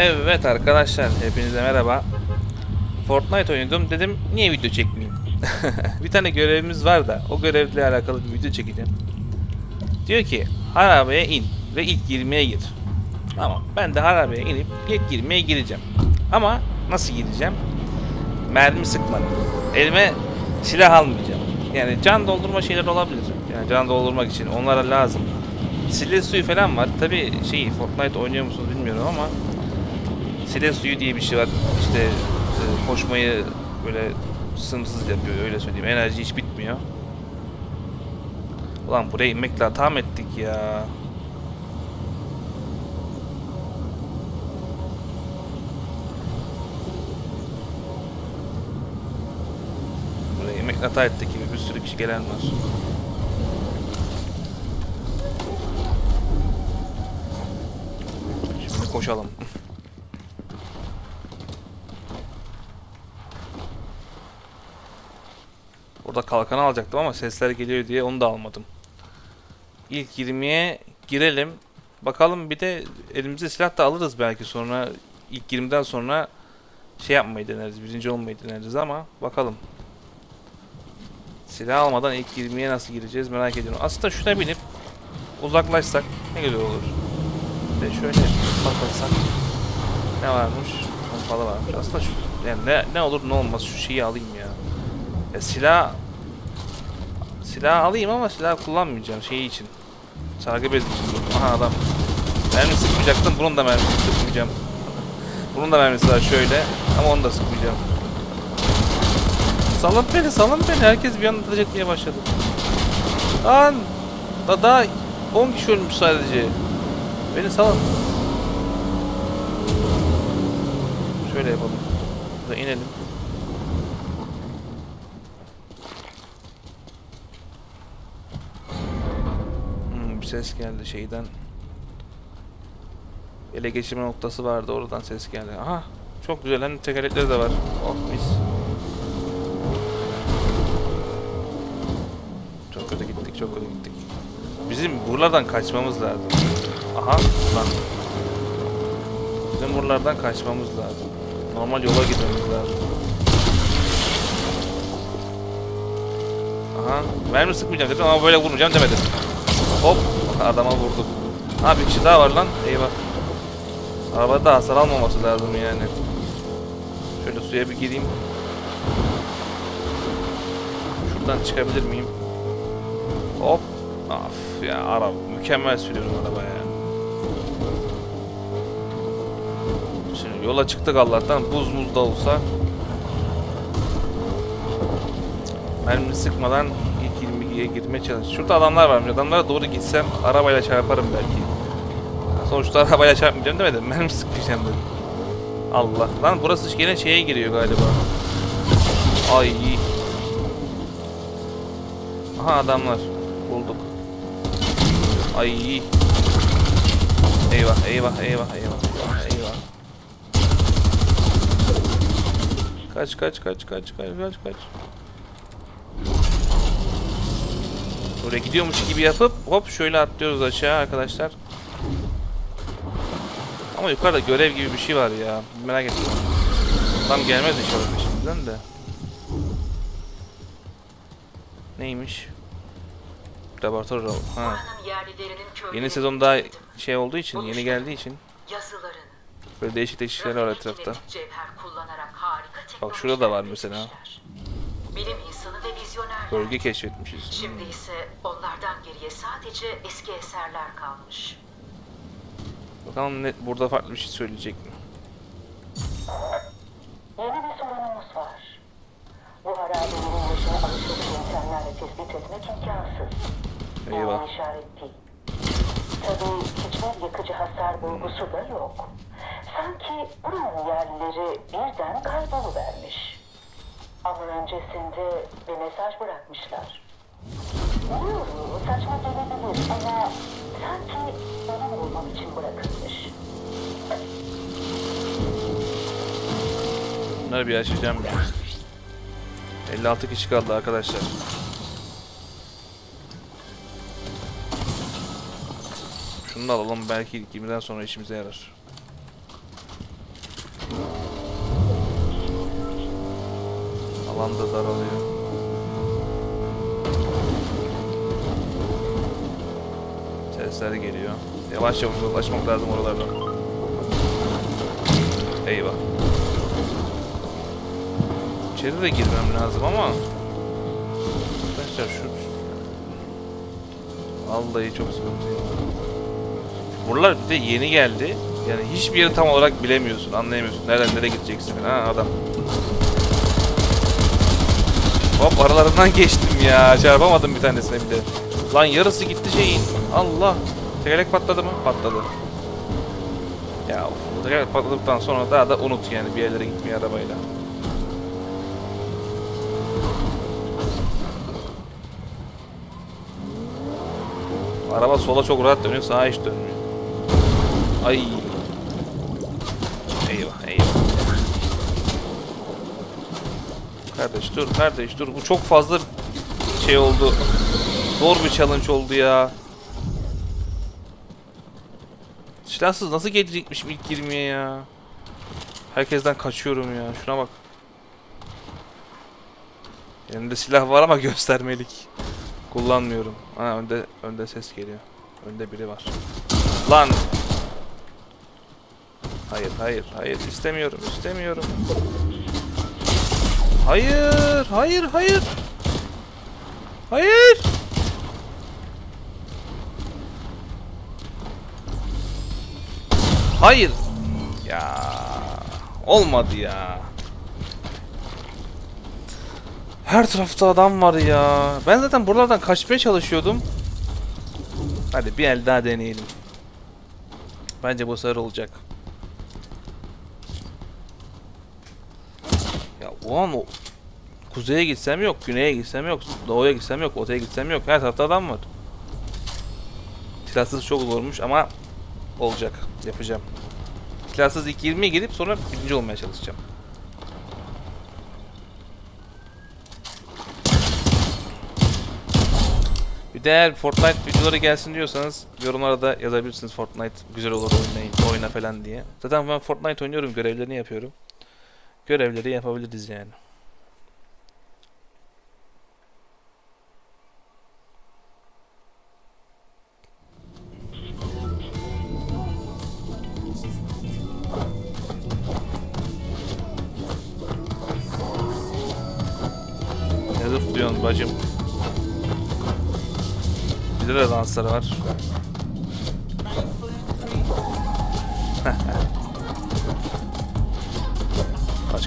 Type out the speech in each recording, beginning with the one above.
Evet arkadaşlar hepinize merhaba. Fortnite oynuyordum dedim niye video çekmeyeyim. bir tane görevimiz var da o görevle alakalı bir video çekeceğim. Diyor ki harabeye in ve ilk girmeye gir. Tamam ben de harabeye inip ilk girmeye gireceğim. Ama nasıl gireceğim? Mermi sıkmadan. Elime silah almayacağım. Yani can doldurma şeyler olabilir. Yani can doldurmak için onlara lazım. Silah suyu falan var. Tabi şey Fortnite oynuyor musunuz bilmiyorum ama Silah suyu diye bir şey var. İşte e, koşmayı böyle sınırsız yapıyor öyle söyleyeyim. Enerji hiç bitmiyor. Ulan buraya inmekle hata mı ettik ya? Buraya inmekle hata ettik gibi bir sürü kişi gelen var. Şimdi koşalım. Orada kalkanı alacaktım ama sesler geliyor diye onu da almadım. İlk 20'ye girelim. Bakalım bir de elimize silah da alırız belki sonra ilk 20'den sonra şey yapmayı deneriz. Birinci olmayı deneriz ama bakalım. Silah almadan ilk 20'ye nasıl gireceğiz merak ediyorum. Aslında şuna binip uzaklaşsak ne güzel olur. Ve şöyle bakılsak ne varmış? Pompalı varmış. Aslında şu yani ne, ne olur ne olmaz şu şeyi alayım ya. Ya silah silah alayım ama silah kullanmayacağım şey için. Bezi için. Aha adam. Mermi sıkmayacaktım. Bunun da mermisini sıkmayacağım. Bunun da mermisi var şöyle. Ama onu da sıkmayacağım. Salın beni, salın beni. Herkes bir anda ateş etmeye başladı. Lan! Da daha 10 kişi ölmüş sadece. Beni salın. Şöyle yapalım. Burada inelim. Ses geldi şeyden. Ele geçirme noktası vardı oradan ses geldi. Aha çok güzel hem tekerlekleri de var. Oh mis. Çok kötü gittik çok kötü gittik. Bizim buralardan kaçmamız lazım. Aha lan. Bizim buralardan kaçmamız lazım. Normal yola gitmemiz lazım. Aha. Mermi sıkmayacağım dedim ama böyle vurmayacağım demedim. Hop. Adama vurdum. Ha bir kişi daha var lan. Eyvah. Arabada da hasar almaması lazım yani. Şöyle suya bir gireyim. Şuradan çıkabilir miyim? Hop. Af ya araba mükemmel sürüyorum araba ya. Şimdi yola çıktık Allah'tan buz muz da olsa mermi sıkmadan 22'ye girmeye çalış. Şurada adamlar varmış. Adamlara doğru gitsem arabayla çarparım belki. Sonuçta arabayla çarpmayacağım demedim. Mermi sıkmayacağım dedim. Allah. Lan burası gene şeye giriyor galiba. Ay. Aha adamlar. Bulduk. Ay. Eyvah eyvah eyvah eyvah eyvah. Kaç kaç kaç kaç kaç kaç kaç. Buraya gidiyormuş gibi yapıp hop şöyle atlıyoruz aşağı arkadaşlar. Ama yukarıda görev gibi bir şey var ya. Merak ettim. Tam gelmez inşallah peşimizden de. Neymiş? Laboratuvar ha. Yeni sezon daha şey olduğu için, yeni geldiği için böyle değişik değişik şeyler var etrafta. Bak şurada da var mesela. Bilim vizyonerler. Bölge keşfetmişiz. Şimdi ise onlardan geriye sadece eski eserler kalmış. Bakalım ne, burada farklı bir şey söyleyecek mi? Yeni bir sorunumuz var. Bu arazilerin yaşına alışık insanlarla tespit etmek imkansız. Eyvah. Yani işaret değil. Tabii hiçbir yakıcı hasar bulgusu da yok. Sanki buranın yerlileri birden kayboluvermiş. Ama öncesinde bir mesaj bırakmışlar. Biliyorum saçma gelebilir ama sanki benim bulmam için bırakılmış. Bunları bir açacağım ya. 56 kişi kaldı arkadaşlar. Şunu da alalım belki 20'den sonra işimize yarar. Alan da daralıyor. Sesler geliyor. Yavaş yavaş uzaklaşmak lazım oralardan. Eyvah. İçeri de girmem lazım ama Arkadaşlar şu Vallahi çok sıkıntı. Buralar bir de yeni geldi. Yani hiçbir yeri tam olarak bilemiyorsun, anlayamıyorsun. Nereden nereye gideceksin ha adam. Hop aralarından geçtim ya. Çarpamadım bir tanesine bile. Lan yarısı gitti şeyin. Allah. Tekerlek patladı mı? Patladı. Ya of, tekerlek patladıktan sonra daha da unut yani bir yerlere gitmeyi arabayla. Araba sola çok rahat dönüyor, sağa hiç dönmüyor. Ay. Kardeş dur, kardeş dur. Bu çok fazla şey oldu. Zor bir challenge oldu ya. Silahsız nasıl gelecekmişim ilk 20'ye ya. Herkesten kaçıyorum ya. Şuna bak. Elimde silah var ama göstermelik. Kullanmıyorum. Ha önde önde ses geliyor. Önde biri var. Lan. Hayır, hayır, hayır. istemiyorum, istemiyorum. Hayır, hayır, hayır. Hayır. Hayır. Ya olmadı ya. Her tarafta adam var ya. Ben zaten buralardan kaçmaya çalışıyordum. Hadi bir el daha deneyelim. Bence bu sefer olacak. Ya o kuzeye gitsem yok, güneye gitsem yok, doğuya gitsem yok, otaya gitsem yok. Her tarafta adam var. Silahsız çok zormuş ama olacak. Yapacağım. Silahsız ilk 20'ye gidip sonra birinci olmaya çalışacağım. Bir de eğer Fortnite videoları gelsin diyorsanız yorumlara da yazabilirsiniz Fortnite güzel olur oynayın, oyna falan diye. Zaten ben Fortnite oynuyorum, görevlerini yapıyorum. Görevleri yapabiliriz yani. Ne zıplıyorsun bacım? Bizde de dansları var.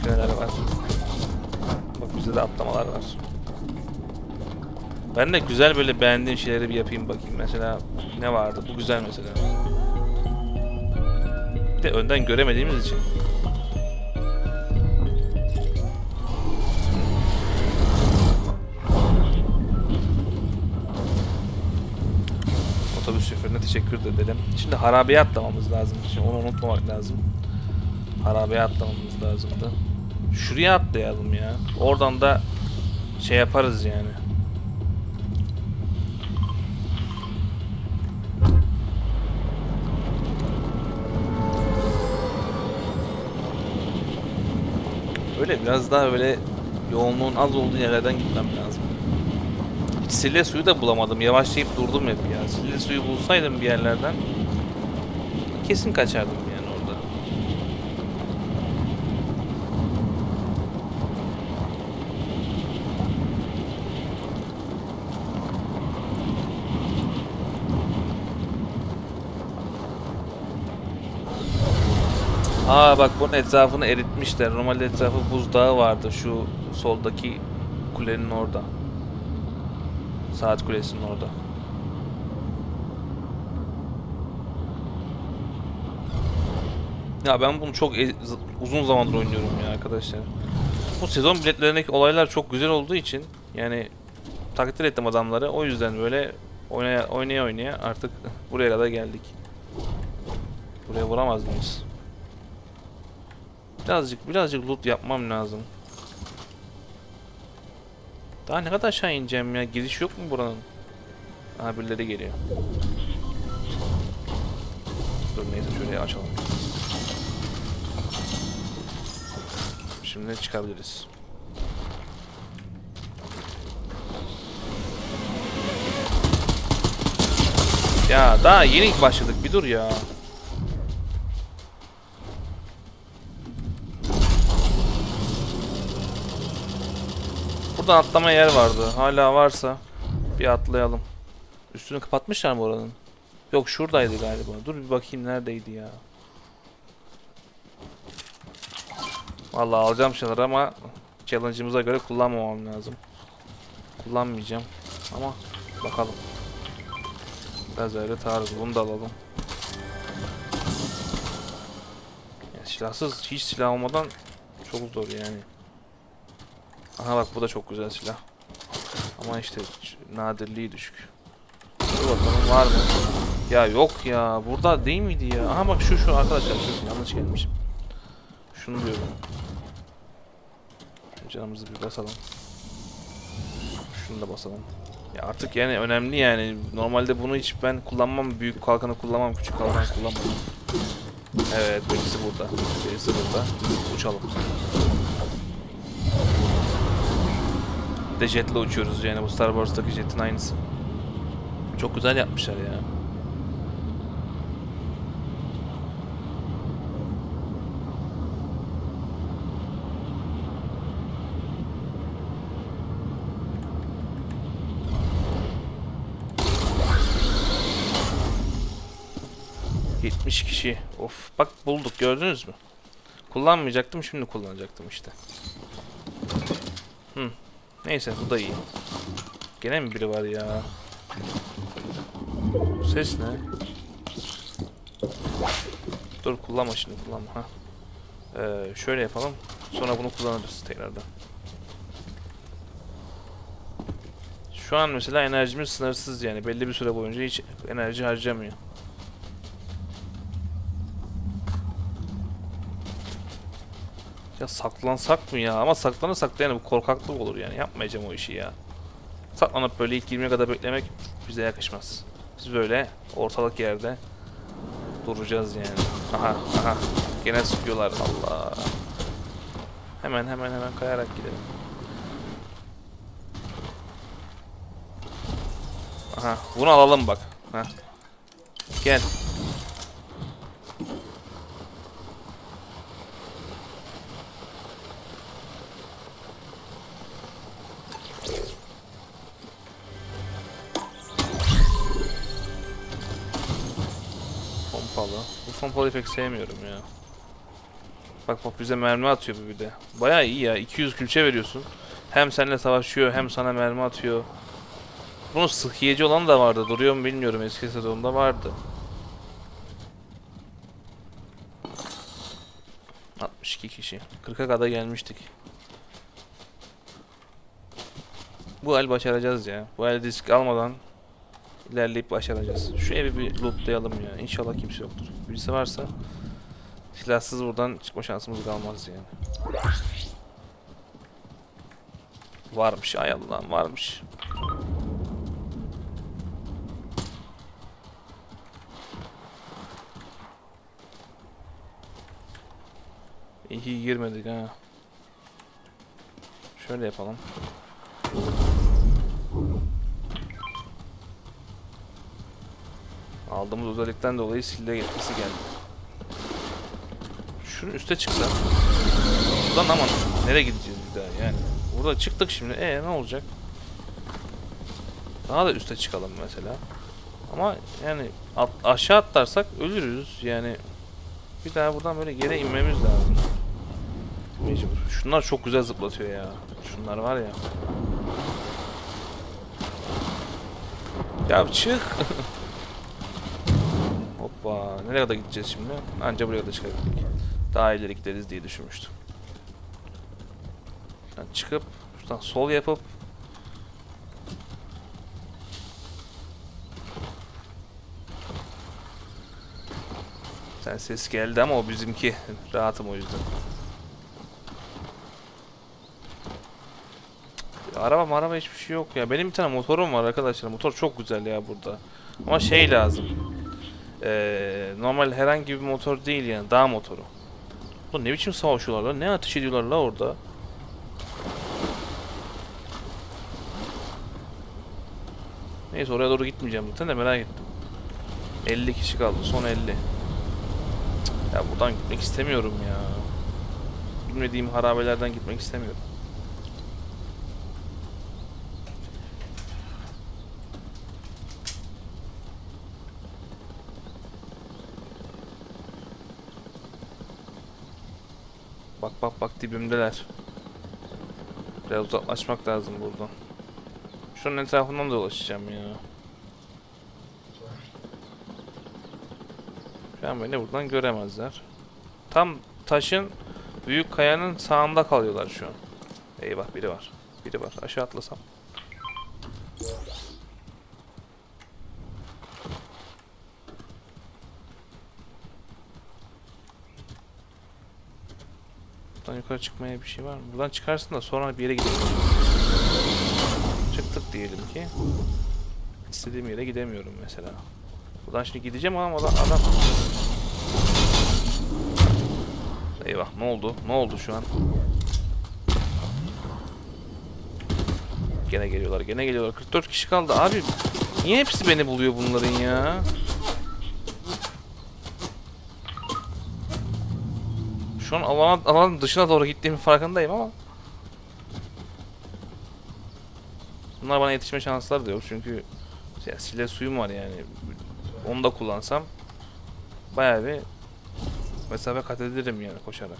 Başka neler var? Bak bizde de atlamalar var. Ben de güzel böyle beğendiğim şeyleri bir yapayım bakayım. Mesela ne vardı? Bu güzel mesela. Bir de önden göremediğimiz için. Otobüs şoförüne teşekkür de edelim. Şimdi harabeye atlamamız lazım. Şimdi onu unutmamak lazım. Harabeye atlamamız lazımdı. Şuraya atlayalım ya. Oradan da şey yaparız yani. Öyle biraz daha böyle yoğunluğun az olduğu yerlerden gitmem lazım. Hiç sille suyu da bulamadım. Yavaşlayıp durdum hep ya. Sille suyu bulsaydım bir yerlerden kesin kaçardım yani orada. Aa bak bunun etrafını eritmişler. Normalde etrafı buzdağı vardı şu soldaki kulenin orada. Saat kulesinin orada. Ya ben bunu çok e- uzun zamandır oynuyorum ya arkadaşlar. Bu sezon biletlerindeki olaylar çok güzel olduğu için yani takdir ettim adamları. O yüzden böyle oynaya oynaya oynaya artık buraya kadar geldik. Buraya vuramaz mıyız? Birazcık birazcık loot yapmam lazım. Daha ne kadar aşağı ineceğim ya? Giriş yok mu buranın? Aha birileri geliyor. Dur neyse şöyle açalım. Şimdi çıkabiliriz. Ya daha yeni başladık bir dur ya. Buradan atlama yer vardı. Hala varsa bir atlayalım. Üstünü kapatmışlar mı oranın? Yok şuradaydı galiba. Dur bir bakayım neredeydi ya. Vallahi alacağım şeyler ama challenge'ımıza göre kullanmamam lazım. Kullanmayacağım. Ama bakalım. Biraz öyle tarzı. Bunu da alalım. Ya silahsız hiç silah olmadan çok zor yani. Aha bak bu da çok güzel silah. Ama işte nadirliği düşük. Dur bakalım var mı? Ya yok ya. Burada değil miydi ya? Aha bak şu şu arkadaşlar şu yanlış gelmişim. Şunu diyorum. Canımızı bir basalım. Şunu da basalım. Ya artık yani önemli yani. Normalde bunu hiç ben kullanmam. Büyük kalkanı kullanmam. Küçük kalkanı kullanmam. Evet birisi burada. Birisi burada. Uçalım. De jetle uçuyoruz yani bu Star Wars'taki jetin aynısı. Çok güzel yapmışlar ya. ...70 kişi. Of bak bulduk gördünüz mü? Kullanmayacaktım şimdi kullanacaktım işte. Hı. Neyse bu da iyi. Gene mi biri var ya? Bu ses ne? Dur kullanma şimdi kullanma ha. Ee, şöyle yapalım. Sonra bunu kullanırız tekrardan. Şu an mesela enerjimiz sınırsız yani belli bir süre boyunca hiç enerji harcamıyor. Ya saklansak mı ya? Ama saklanırsak da yani bu korkaklık olur yani. Yapmayacağım o işi ya. Saklanıp böyle ilk 20'ye kadar beklemek bize yakışmaz. Biz böyle ortalık yerde duracağız yani. Aha aha. Gene sıkıyorlar Allah. Hemen hemen hemen kayarak gidelim. Aha bunu alalım bak. Heh. Gel. Bu pompalıyı pek sevmiyorum ya. Bak bak bize mermi atıyor bu bir de. Baya iyi ya. 200 külçe veriyorsun. Hem seninle savaşıyor hem sana mermi atıyor. Bunun sıhhiyeci olan da vardı. Duruyor mu bilmiyorum. Eski sezonda vardı. 62 kişi. 40'a kadar gelmiştik. Bu el başaracağız ya. Bu el risk almadan ilerleyip başaracağız. Şu evi bir lootlayalım ya. İnşallah kimse yoktur. Birisi varsa silahsız buradan çıkma şansımız kalmaz yani. Varmış ay Allah'ım varmış. İyi girmedik ha. Şöyle yapalım. Aldığımız özellikten dolayı sille yetkisi geldi. Şunun üste çıksa. Buradan aman nereye gideceğiz bir daha yani. Burada çıktık şimdi. E ne olacak? Daha da üste çıkalım mesela. Ama yani at- aşağı atlarsak ölürüz yani. Bir daha buradan böyle yere inmemiz lazım. Mecbur. Şunlar çok güzel zıplatıyor ya. Şunlar var ya. Ya çık. Nereye kadar gideceğiz şimdi? Anca buraya da çıkabildik. Daha ileri gideriz diye düşünmüştüm. Şuradan çıkıp şuradan sol yapıp Sen ses geldi ama o bizimki. Rahatım o yüzden. Araba araba hiçbir şey yok ya. Benim bir tane motorum var arkadaşlar. Motor çok güzel ya burada. Ama şey lazım. Ee, normal herhangi bir motor değil yani. Dağ motoru. Ulan ne biçim savaşıyorlar lan? Ne ateş ediyorlar la orada? Neyse oraya doğru gitmeyeceğim zaten de merak ettim. 50 kişi kaldı. Son 50. Cık, Ya buradan gitmek istemiyorum ya. Bilmediğim harabelerden gitmek istemiyorum. Bak bak dibimdeler. Biraz uzaklaşmak lazım buradan. Şunun etrafından dolaşacağım ya. Şu an beni buradan göremezler. Tam taşın büyük kayanın sağında kalıyorlar şu an. Eyvah biri var. Biri var. Aşağı atlasam. Buradan yukarı çıkmaya bir şey var mı? Buradan çıkarsın da sonra bir yere gidelim. Çıktık diyelim ki. İstediğim yere gidemiyorum mesela. Buradan şimdi gideceğim ama adam... adam... Eyvah ne oldu? Ne oldu şu an? Gene geliyorlar, gene geliyorlar. 44 kişi kaldı. Abi niye hepsi beni buluyor bunların ya? Şu an alan, alanın dışına doğru gittiğimin farkındayım ama Bunlar bana yetişme şansları da yok çünkü ya, sile suyum var yani. Onu da kullansam bayağı bir mesafe kat ederim yani koşarak.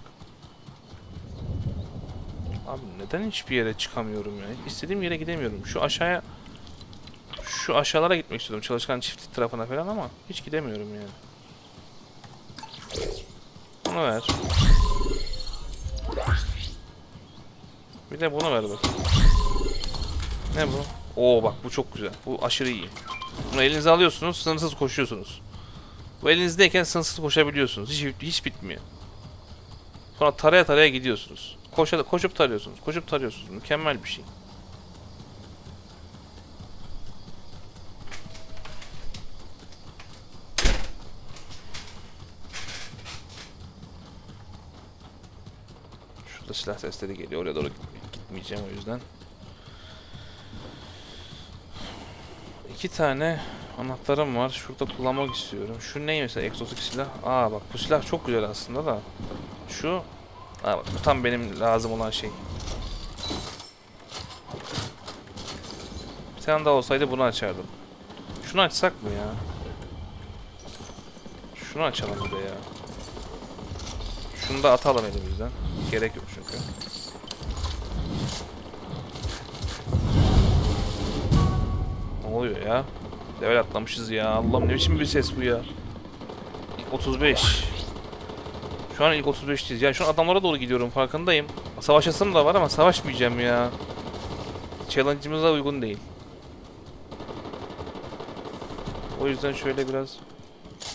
Abi neden hiçbir yere çıkamıyorum ya? İstediğim yere gidemiyorum. Şu aşağıya şu aşağılara gitmek istiyorum. Çalışkan çiftlik tarafına falan ama hiç gidemiyorum yani. Bunu ver. Bir de bunu ver bakayım. Ne bu? Oo bak bu çok güzel. Bu aşırı iyi. Bunu elinize alıyorsunuz, sınırsız koşuyorsunuz. Bu elinizdeyken sınırsız koşabiliyorsunuz. Hiç, hiç bitmiyor. Sonra taraya taraya gidiyorsunuz. Koşa, koşup tarıyorsunuz, koşup tarıyorsunuz. Mükemmel bir şey. Şurada silah sesleri geliyor. Oraya doğru git- gitmeyeceğim o yüzden. İki tane anahtarım var. Şurada kullanmak istiyorum. Şu ne mesela egzotik silah? Aa bak bu silah çok güzel aslında da. Şu Aa bak bu tam benim lazım olan şey. Bir tane daha olsaydı bunu açardım. Şunu açsak mı ya? Şunu açalım bir de ya. Şunu da atalım elimizden. Gerek yok çünkü. Ne oluyor ya? Level atlamışız ya. Allah'ım ne biçim bir ses bu ya. İlk 35. Şu an ilk 35'teyiz. Ya şu an adamlara doğru gidiyorum farkındayım. Savaşasım da var ama savaşmayacağım ya. Challenge'ımıza uygun değil. O yüzden şöyle biraz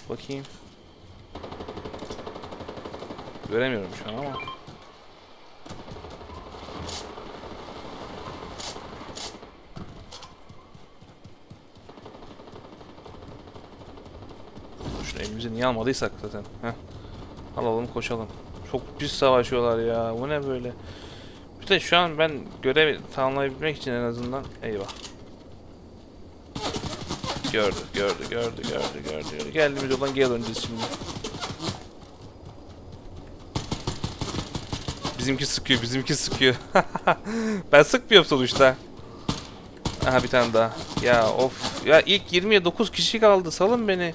bakayım. Göremiyorum şu an ama. Şunu elimize niye almadıysak zaten. Heh. Alalım koşalım. Çok pis savaşıyorlar ya. Bu ne böyle? Bir de şu an ben görev tamamlayabilmek için en azından eyvah. Gördü, gördü, gördü, gördü, gördü, gördü. Geldiğimiz yoldan geri döneceğiz şimdi. Bizimki sıkıyor, bizimki sıkıyor. ben sıkmıyorum sonuçta. Aha bir tane daha. Ya of. Ya ilk 20'ye 9 kişi kaldı. Salın beni.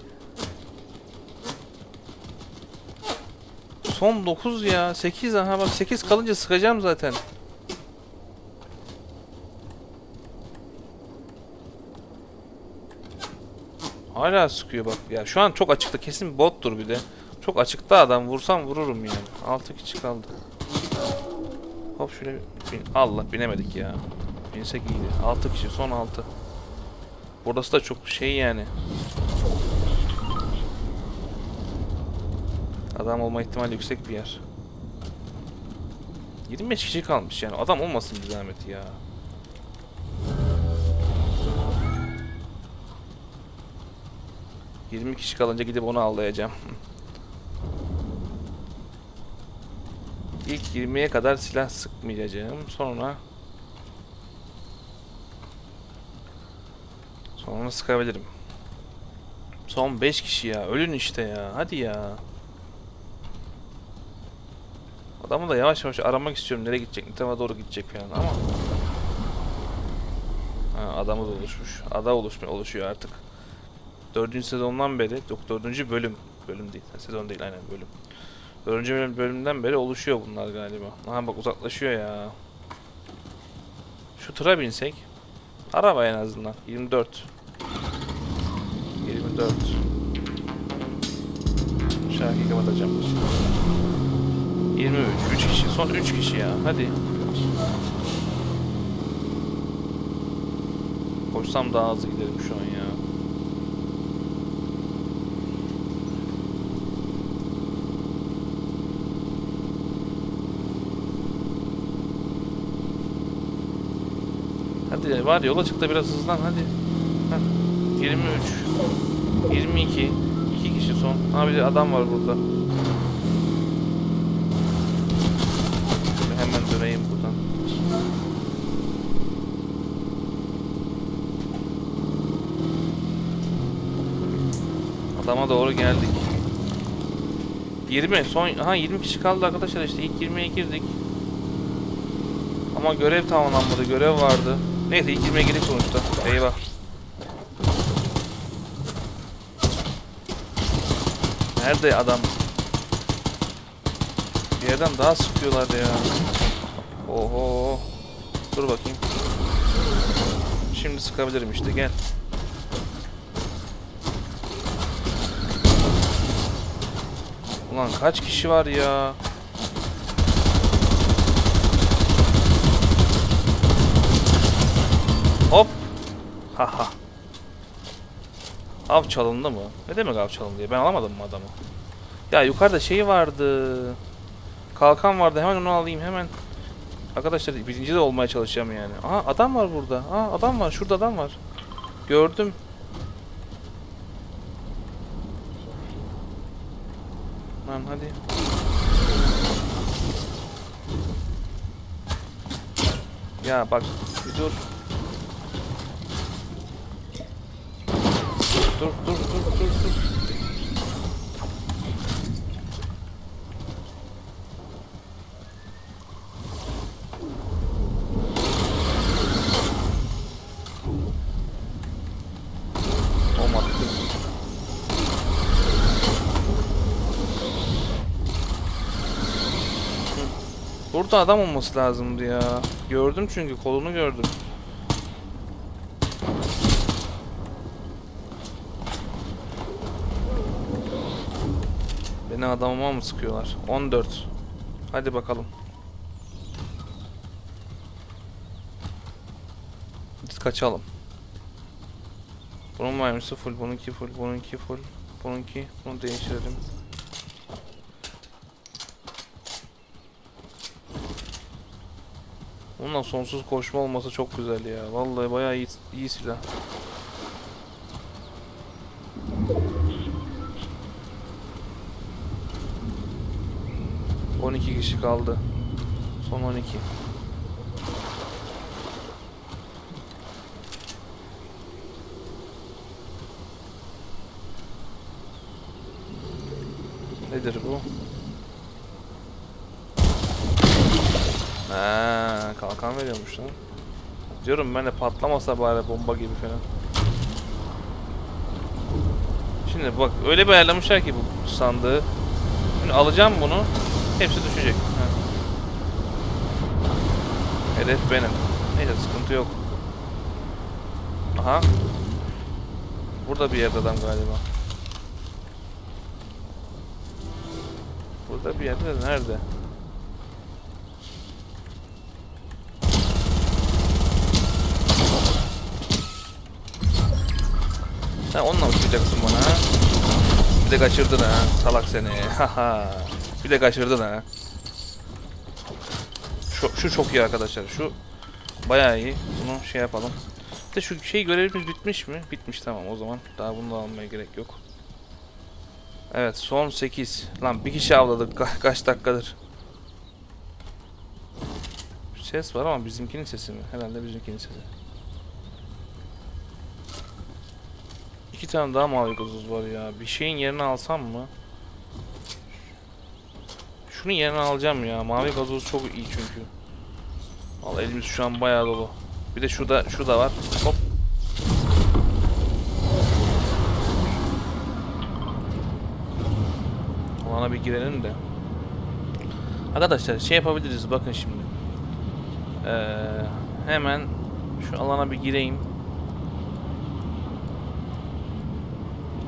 Son 9 ya. 8 aha bak 8 kalınca sıkacağım zaten. Hala sıkıyor bak. Ya şu an çok açıkta. Kesin bottur bir de. Çok açıkta adam. Vursam vururum yani. 6 kişi kaldı. Hop şöyle bin. Allah binemedik ya. Binsek iyiydi. 6 kişi son 6. Burası da çok şey yani. Adam olma ihtimali yüksek bir yer. 25 kişi kalmış yani. Adam olmasın bir zahmet ya. ...20 kişi kalınca gidip onu avlayacağım. İlk 20'ye kadar silah sıkmayacağım. Sonra... Sonra sıkabilirim. Son 5 kişi ya. Ölün işte ya. Hadi ya. Adamı da yavaş yavaş aramak istiyorum. Nereye gidecek? Tarafa doğru gidecek falan ama. Ha, adamı da oluşmuş. Ada oluşmuyor, oluşuyor artık. Dördüncü sezondan beri, yok dördüncü bölüm. Bölüm değil. Sezon değil aynen bölüm. Dördüncü bölüm, bölümden beri oluşuyor bunlar galiba. Aha bak uzaklaşıyor ya. Şu tıra binsek. Araba en azından. 24. 24. Şarkıyı kapatacağım. 23. 3 kişi. Son 3 kişi ya. Hadi. Koşsam daha hızlı giderim şu an ya. Hadi var yola çık da biraz hızlan hadi. Heh. 23 22 2 kişi son. Ha bir adam var burada. Döneyim buradan. Adama doğru geldik. 20 son ha 20 kişi kaldı arkadaşlar işte ilk 20'ye girdik. Ama görev tamamlanmadı. Görev vardı. Neyse ilk 20'ye girdik sonuçta. Eyvah. Nerede adam? Bir yerden daha sıkıyorlar ya. Oho. Dur bakayım. Şimdi sıkabilirim işte gel. Ulan kaç kişi var ya? Hop. Haha. Av çalındı mı? Ne demek av çalındı ya? Ben alamadım mı adamı? Ya yukarıda şey vardı. Kalkan vardı. Hemen onu alayım hemen. Arkadaşlar birinci de olmaya çalışacağım yani. Aha adam var burada. Aa adam var. Şurada adam var. Gördüm. Lan hadi. Ya bak bir dur. Dur dur dur dur dur. Olmadı. Burada adam olması lazımdı ya. Gördüm çünkü kolunu gördüm. Beni adamıma mı sıkıyorlar? 14. Hadi bakalım. Biz kaçalım. Bunun mermisi full, bununki full, bununki full, bununki, bunu değiştirelim. Bununla sonsuz koşma olması çok güzel ya. Vallahi bayağı iyi, iyi silah. On iki kişi kaldı. Son 12. Nedir bu? Ha, kalkan veriyormuş lan. Diyorum ben de patlamasa bari bomba gibi falan. Şimdi bak öyle bir ayarlamışlar ki bu sandığı. Şimdi alacağım bunu. Hepsi düşecek. Ha. Hedef benim. Neyse sıkıntı yok. Aha. Burada bir yerde adam galiba. Burada bir yerde de nerede? Sen onunla mı çıkacaksın bana? Bir de kaçırdın ha. Salak seni. Haha. bir de kaçırdın ha. Şu, şu çok iyi arkadaşlar. Şu bayağı iyi. Bunu şey yapalım. De şu şey görevimiz bitmiş mi? Bitmiş tamam o zaman. Daha bunu da almaya gerek yok. Evet son 8. Lan bir kişi avladık Ka- kaç dakikadır. Ses var ama bizimkinin sesi mi? Herhalde bizimkinin sesi. İki tane daha mavi gazoz var ya. Bir şeyin yerini alsam mı? Şunun yerini alacağım ya. Mavi gazoz çok iyi çünkü. Vallahi elimiz şu an bayağı dolu. Bir de şurada şurada var. Hop. Alana bir girelim de. Arkadaşlar şey yapabiliriz bakın şimdi. Ee, hemen şu alana bir gireyim.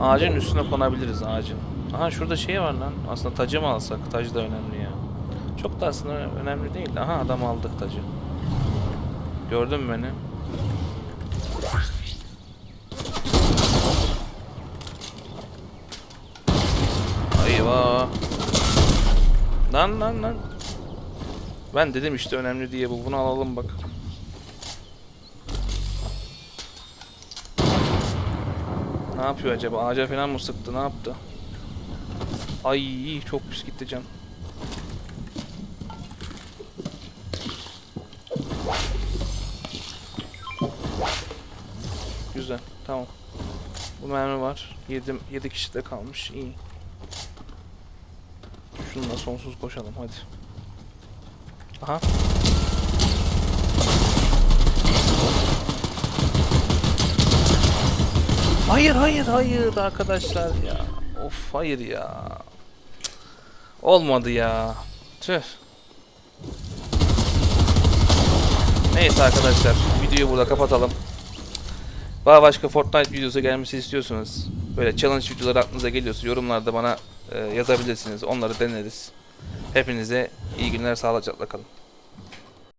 Ağacın üstüne konabiliriz ağacın. Aha şurada şey var lan. Aslında tacı mı alsak? Tac da önemli ya. Çok da aslında önemli değil. Aha adam aldık tacı. Gördün mü beni? Eyvah. Lan lan lan. Ben dedim işte önemli diye bu. Bunu alalım bak. Ne yapıyor acaba? Ağaca falan mı sıktı? Ne yaptı? Ay çok pis gitti can. Güzel. Tamam. Bu mermi var. 7 7 kişi de kalmış. İyi. Şununla sonsuz koşalım hadi. Aha. Hayır hayır hayır arkadaşlar ya. Of hayır ya. Olmadı ya. Tüh. Neyse arkadaşlar videoyu burada kapatalım. Daha başka Fortnite videosu gelmesi istiyorsanız böyle challenge videoları aklınıza geliyorsa yorumlarda bana e, yazabilirsiniz. Onları deneriz. Hepinize iyi günler sağlıcakla kalın.